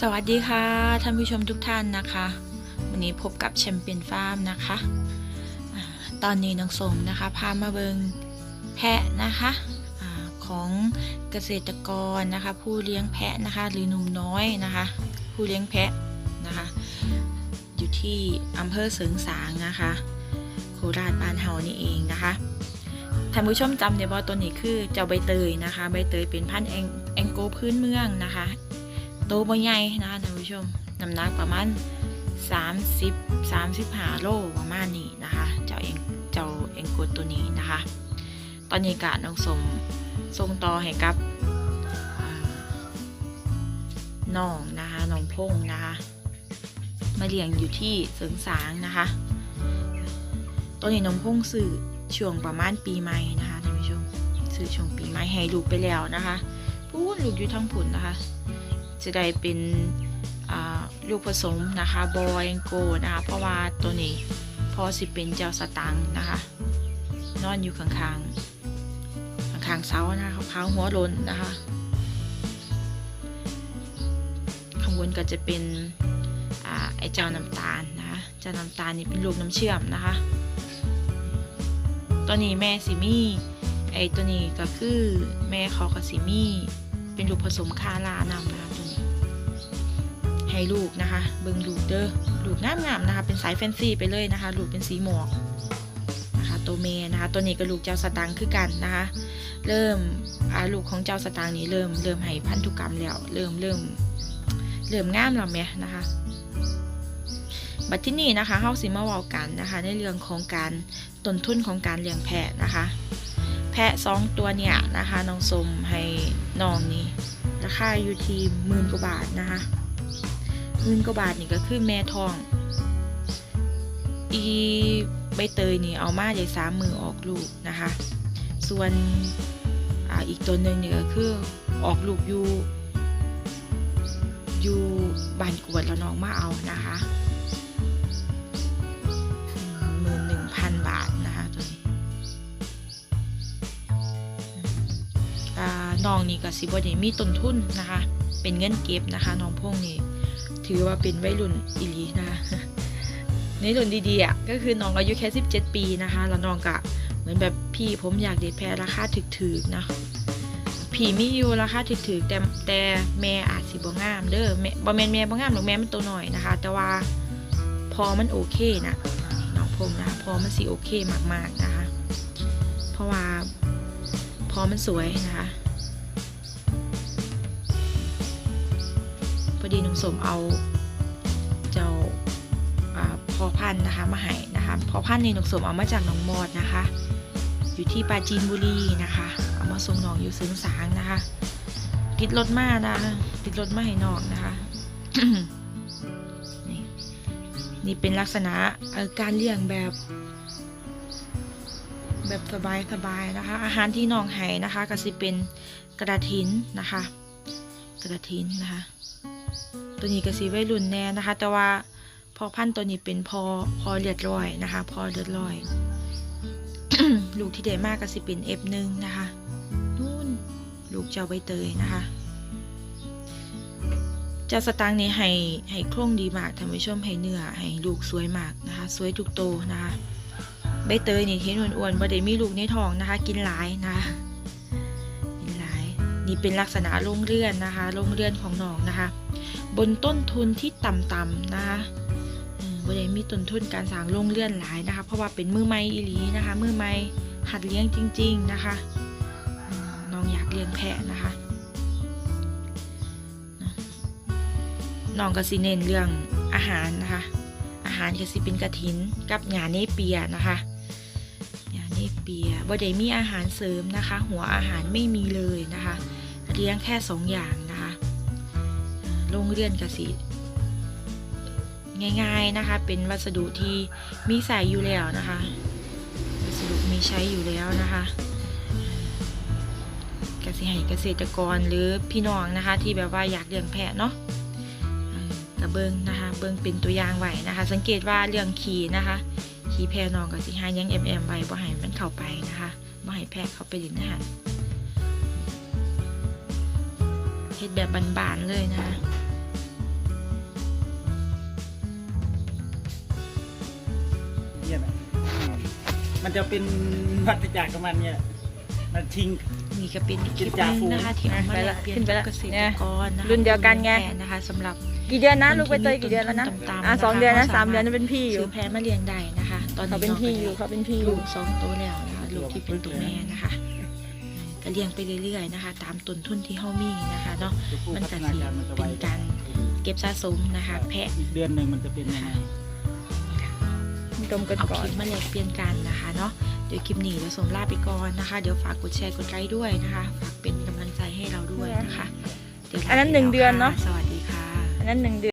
สวัสดีค่ะท่านผู้ชมทุกท่านนะคะ วันนี้พบกับแชมเปี้ยนฟาร์มนะคะตอนนี้น้องสมนะคะพามาเบิงแพะนะคะของเกษตรกรนะคะ ผู้เลี้ยงแพะนะคะ หรือหนุ่มน้อยนะคะ ผู้เลี้ยงแพะนะคะ อยู่ที่อำเภอเสริงสางนะคะโคราชบ้านเฮานี่เองนะคะท่านผู้ชมจำได้ว่าตัวนี้คือเจ้าใบเตยนะคะ ใบเตยเป็นพันธุ์แองแองโกพื้นเมืองนะคะ โตวบ่ใหญ่นะคะท่านผู้ชมน้ำหนักประมาณ30 35โลประมาณนี้นะคะ เจ้าเองเจ้าเองกดตัวนี้นะคะ ตอนนี้กะน้องสมส่งต่อให้กับอ่าน้องนะคะน้องพงนะคะ มาเลี้ยงอยู่ที่เสริงสางนะคะ ตัวนี้น้องพงซื้อช่วงประมาณปีใหม่นะคะท่านผู้ชมซื้อช่วงปีใหม่ให้ลูกไปแล้วนะคะพูดลูกอยู่ทั้งผุนนะคะ จะได้เป็นลูกผสมนะคะบอยโกนะคะเพราะว่าตัวนี้พอสิเป็นเจ้าสตังค์นะคะ นอนอยู่ข้างๆข้างๆเสานะคะขาวๆหัวลนนะคะข้างบนก็จะเป็นอไอเจ้าน้ำตาลนะคะเจ้าน้ำตาลนี่เป็นลูกน้ำเชื่อมนะคะ ตัวนี้แม่สิมี่ไอตัวนี้ก็คือแม่เขากับสิมี่เป็นลูกผสมคาลานำนะคะตัว ให้ลูกนะคะ เบิ่งลูกเด้อลูกงามๆนะคะ เป็นสายแฟนซีไปเลยนะคะลูกเป็นสีหมอกนะคะตัวเมนะคะ ตัวนี้ก็ลูกเจ้าสตางค์คือกันนะคะ เริ่มลูกของเจ้าสตางค์นี้เริ่มเริ่มให้พันธุกรรมแล้ว เริ่มเริ่มเริ่มงามแล้วแม่นะคะบัดที่นี่นะคะเฮาสิมาเว้ากันนะคะ ในเรื่องของการต้นทุนของการเลี้ยงแพะนะคะ แพะสองตัวเนี่ยนะคะน้องสมให้น้องนี่ราคาอยู่ที่หมื่นกว่าบาทนะคะ มื่นกว่าบาทนี่ก็คือแม่ทอง อีใบเตยนี่เอามาได้สามมือออกลูกนะคะ ส่วนออีกตัวหนึ่งนี่ก็คือออกลูกอยู่อยู่บานกวดแล้วน้องมาเอานะคะหมื่นหนึ่งพันบาทนะคะตัวนี้น้องนี่ก็สิบ่ได้มีต้นทุนนะคะ เป็นเงินเก็บนะคะ น้องพงนี่ ถือว่าเป็นวัยรุ่นอีลีนะคะในรุ่นดีๆอะก็คือน้องอายุแค่ 17 ปีนะคะ แล้วน้องก็เหมือนแบบพี่ผมอยากเด็ดแพรราคาถึกๆนะพี่มีอยู่ราคาถึกๆแต่แต่แม่อาจสิบ่งาม เด้อแม่บ่แม่นแม่บ่งามหรอกแม่มันตัวหน่อยนะคะ แต่ว่าพอมันโอเคนะน้องพงนะคะพอมันสิโอเคมากๆนะคะ เพราะว่าพอมันสวยนะคะ อดีหนุ่มสมเอาเจ้าพอพันนะคะมาให้นะคะพอพันธุ์นี่หนุ่มสมเอามาจากหนองมอดนะคะ อยู่ที่ปราจีนบุรีนะคะ เอามาส่งน้องอยู่ซึ้งสางนะคะ ติดรถมานะคะติดรถมาให้น้องนะคะนี่นี่เป็นลักษณะการเลี้ยงแบบ แบบสบายๆนะคะ อาหารที่น้องให้นะคะก็สิเป็นกระถินนะคะ กระถินนะคะ ตัวนี้ก็สิไว้รุ่นแน่นะคะ แต่ว่าพอพันตัวนี้เป็นพอพอเลือดร้อยนะคะ พอเลือดร้อย ลูกที่ได้มากก็สิเป็น F1 นะคะนู่นลูกเจ้าใบเตยนะคะเจ้าสตางค์นี้ให้ให้โครงดีมากท่านผู้ชมให้เนื้อให้ลูกสวยมากนะคะ สวยทุกโตนะคะใบเตยนี่เห็นอ้วนๆบ่ได้มีลูกในท้องนะคะ กินหลายนะคะ นี่เป็นลักษณะโรงเรือนนะคะโรงเรือนของน้องนะคะ บนต้นทุนที่ต่ำๆนะคะอืมบ่ได้มีต้นทุนการสร้างโรงเรือนหลายนะคะ เพราะว่าเป็นมือใหม่อีหลีนะคะ มือใหม่หัดเลี้ยงจริง ๆนะคะน้องอยากเลี้ยงแพะนะคะน้องก็สิเน้นเรื่องอาหารนะคะ อาหารก็สิเป็นกระถินกับหญ้าเนเปียนะคะ กเนเปียบ่ได้มีอาหารเสริมนะคะ หัวอาหารไม่มีเลยนะคะ เลี้ยงแค่สองอย่างนะคะโรงเรือนกสิง่ายๆนะคะ เป็นวัสดุที่มีใส่อยู่แล้วนะคะ วัสดุมีใช้อยู่แล้วนะคะกสิให้เกษตรกรหรือพี่น้องนะคะ ที่แบบว่าอยากเลี้ยงแพะเนาะกระเบิงนะคะ เบิงเป็นตัวอย่างไว้นะคะ สังเกตว่าเรื่องขี่นะคะ ที่แพรนองก็สิหายังเอ็มเอ็มไว้บ่ให้มันเข้าไปนะคะบ่ให้แพ้เข้าไปดินอาหารเฮ็ดแบบบานๆเลยนะคะเนี่ยนะมันจะเป็นวัฏจักรของมันเนี่ยมันทิ้ง นี่ก็เป็นอีกคลิปหนึนะคะที่เอามาละเปลี่ยนกับเกษตรกรนะรุ่นเดียวกันไง นะคะสำหรับกี่เดือนนะลูกใบเตยกี่เดือนแล้วนะ อะสองเดือนนะสามเดือนนั่นเป็นพี่อยู่ ซื้อแพ้มาเรียงได้นะ ตอนนี้เขาเป็นพี่อยู่เขาเป็นพี่อลูยู่กสองตัวแล้วนะคะลูกที่เป็นตัวแม่นะคะก็เลี้ยงไปเรื่อยๆนะคะ ตามต้นทุนที่เฮามีนะคะเนาะตัวผู้มันพัฒก็นาสิการมันจะไวเป็นการ เก็บสะสมนะคะ แพะอีกเดือนหนึ่งมันจะเป็นยังไง ดมกันเอาก่อคน ลิปมาแลกเปลี่ยนกันนะคะเนาะเดี๋ยวคลิปนี้เดี๋ยวสมลาไปก่อนนะคะ เดี๋ยวฝากกดแชร์กดไลค์ด้วยนะคะฝากเป็นกำลังใจให้เราด้วยนะคะเดี๋ยวลาอันนั้นไปหนึ่งแล้วเดือนเนาะ ค่สวัสดีค่ะ อันนั้นหนึ่งเดือน